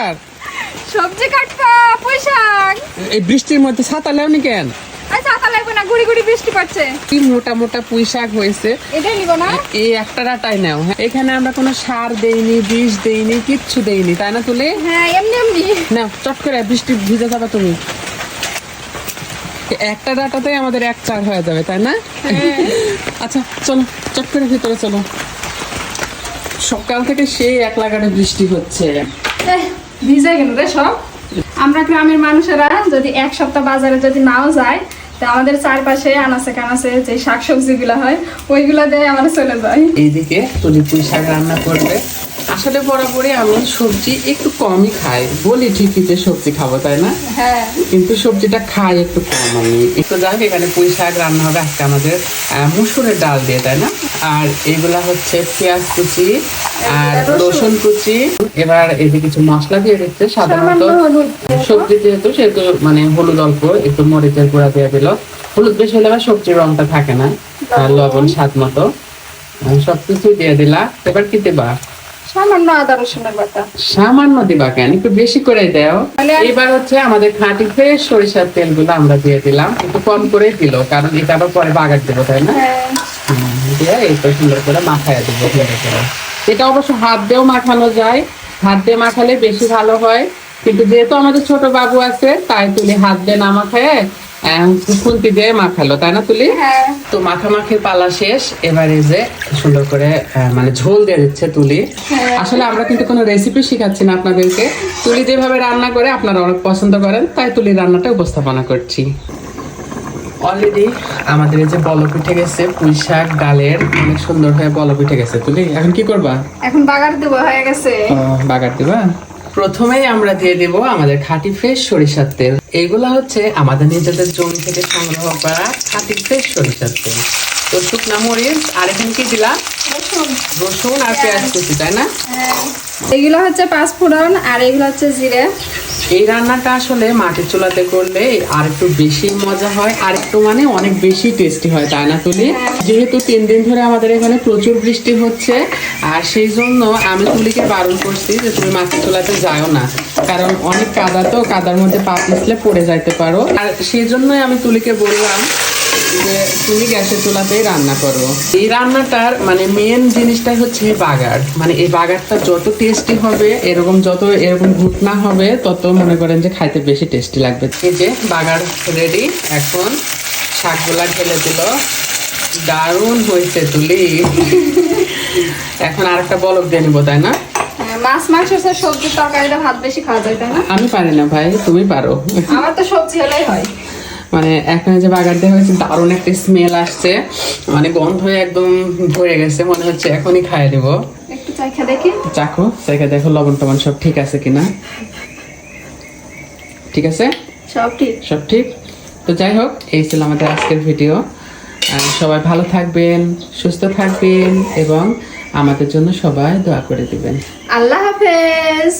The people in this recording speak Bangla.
ব্যাপার সবজি কাটবা পুঁইশাক এই বৃষ্টির মধ্যে ছাতা লেওনি কেন? আচ্ছা ছাতা লাগবে না গুড়ি গুড়ি বৃষ্টি পড়ছে। কি মোটা মোটা পুঁই শাক হয়েছে। এটাই নিব না? এই একটা ডাটাই নাও হ্যাঁ। এখানে আমরা কোনো সার দেইনি বিষ দেইনি কিচ্ছু দেইনি তাই না তুলে? হ্যাঁ এমনি এমনি। নাও চট করে বৃষ্টি ভিজে যাবে তুমি। একটা ডাটাতেই আমাদের এক চার হয়ে যাবে তাই না? আচ্ছা চলো চট করে ভিতরে চলো। সকাল থেকে সেই এক লাগানো বৃষ্টি হচ্ছে। ভিজে গেল রে সব? আমরা গ্রামের মানুষেরা যদি এক সপ্তাহ বাজারে যদি নাও যায়, তা আমাদের চারপাশে আনাচে কানাচে যে শাক সবজিগুলো হয়, ওইগুলো দিয়ে আমরা চলে যাই। এইদিকে তুলি পুঁই শাক রান্না করবে। আসলে বরাবরই আমি সবজি একটু কমই খাই। বলি ঠিকই যে সবজি খাব তাই না? হ্যাঁ। কিন্তু সবজিটা খাই একটু কম আমি। একটু যাক এখানে পুঁই শাক রান্না হবে আজকে আমাদের মুসুরের ডাল দিয়ে তাই না? আর এগুলা হচ্ছে পেঁয়াজ কুচি আর রসুন। কুচি। এবার এদিকে কিছু মশলা দিয়ে দিচ্ছে সাধারণত সবজি যেহেতু সেহেতু মানে হলুদ অল্প একটু মরিচের গুঁড়া দিয়ে দিল। হলুদ বেশি হলে আবার সবজির রংটা থাকে না আর লবণ স্বাদ মতো। সবকিছু দিয়ে দিলা। এবার কি দেবা? সামান্য আদা রসুনের বাটা। সামান্য দিবা কেন? একটু বেশি করে দাও। এবার হচ্ছে আমাদের খাঁটি ফ্রেশ সরিষার তেলগুলো আমরা দিয়ে দিলাম। একটু কম করে দিল কারণ এটা আবার পরে বাগার দেবো তাই না? হ্যাঁ। দিয়ে এই তো সুন্দর করে মাখায় দেবো সুন্দর করে। এটা অবশ্য হাত দিয়েও মাখানো যায়। হাত দিয়ে মাখালে বেশি ভালো হয়। কিন্তু যেহেতু আমাদের ছোট বাবু আছে তাই তুলি হাত দিয়ে না মাখায় খুন্তি দিয়ে মাখালো তাই না তুলি? হ্যাঁ। তো মাখামাখির পালা শেষ এবারে যে সুন্দর করে মানে ঝোল দিয়ে দিচ্ছে তুলি। হ্যাঁ। আসলে আমরা কিন্তু কোনো রেসিপি শিখাচ্ছি না আপনাদেরকে। তুলি যেভাবে রান্না করে আপনারা অনেক পছন্দ করেন তাই তুলি রান্নাটা উপস্থাপনা করছি। অলরেডি আমাদের এই যে বল পিঠে গেছে পুঁই শাক ডালের অনেক সুন্দর হয়ে বল পিঠে গেছে তুলি। এখন কি করবা? এখন বাগার দেবো হয়ে গেছে। বাগার দিবা প্রথমেই আমরা দিয়ে দেব আমাদের খাঁটি ফ্রেশ সরিষার তেল। এইগুলা হচ্ছে আমাদের নিজেদের জমি থেকে সংগ্রহ করা খাঁটি ফ্রেশ সরিষার তেল। তো শুকনো মরিচ আর এখানে কি দিলাম? রসুন আর পেঁয়াজ কুচি তাই না? হ্যাঁ। এগুলো হচ্ছে পাঁচফোড়ন আর এগুলো হচ্ছে জিরে। এই রান্নাটা আসলে মাটির চুলাতে করলে আর একটু বেশি মজা হয় আর একটু মানে অনেক বেশি টেস্টি হয় তাই না তুলি? যেহেতু তিন দিন ধরে আমাদের এখানে প্রচুর বৃষ্টি হচ্ছে আর সেই জন্য আমি তুলিকে বারণ করছি যে তুমি মাটির চুলাতে যাও না। কারণ অনেক কাদা তো কাদার মধ্যে পা পিছলে পড়ে যাইতে পারো। আর সেই জন্যই আমি তুলিকে বললাম যে তুমি গ্যাসের চুলাতেই রান্না করো। এই রান্নাটার মানে মেন জিনিসটাই হচ্ছে বাগার। মানে এই বাগারটা যত টেস্টি হবে এরকম যত এরকম ঘুটনা হবে তত মনে করেন যে খাইতে বেশি টেস্টি লাগবে। এই যে বাগার রেডি এখন শাকগুলা ঢেলে দিল। দারুণ হয়েছে তুলি। এখন আর একটা বলক দিয়ে নিবো তাই না? হ্যাঁ, মাছ মাংস সবজির তরকারিটা ভাত বেশি খাওয়া যায় তাই না? আমি পারি না ভাই তুমি পারো। আমার তো সবজি হলেই হয়। মানে এখন যে বাগার দেওয়া হয়েছে দারুণ একটা স্মেল আসছে। মানে গন্ধ একদম ভরে গেছে মনে হচ্ছে এখনই খাইয়ে দিব। একটু চাইখা দেখি। চাখো সেকে দেখো লবণ টবণ সব ঠিক আছে কিনা। ঠিক আছে? সব ঠিক। সব ঠিক? তো যাই হোক এই ছিল আমাদের আজকের ভিডিও আর সবাই ভালো থাকবেন সুস্থ থাকবেন এবং আমাদের জন্য সবাই দোয়া করে দিবেন। আল্লাহ হাফেজ।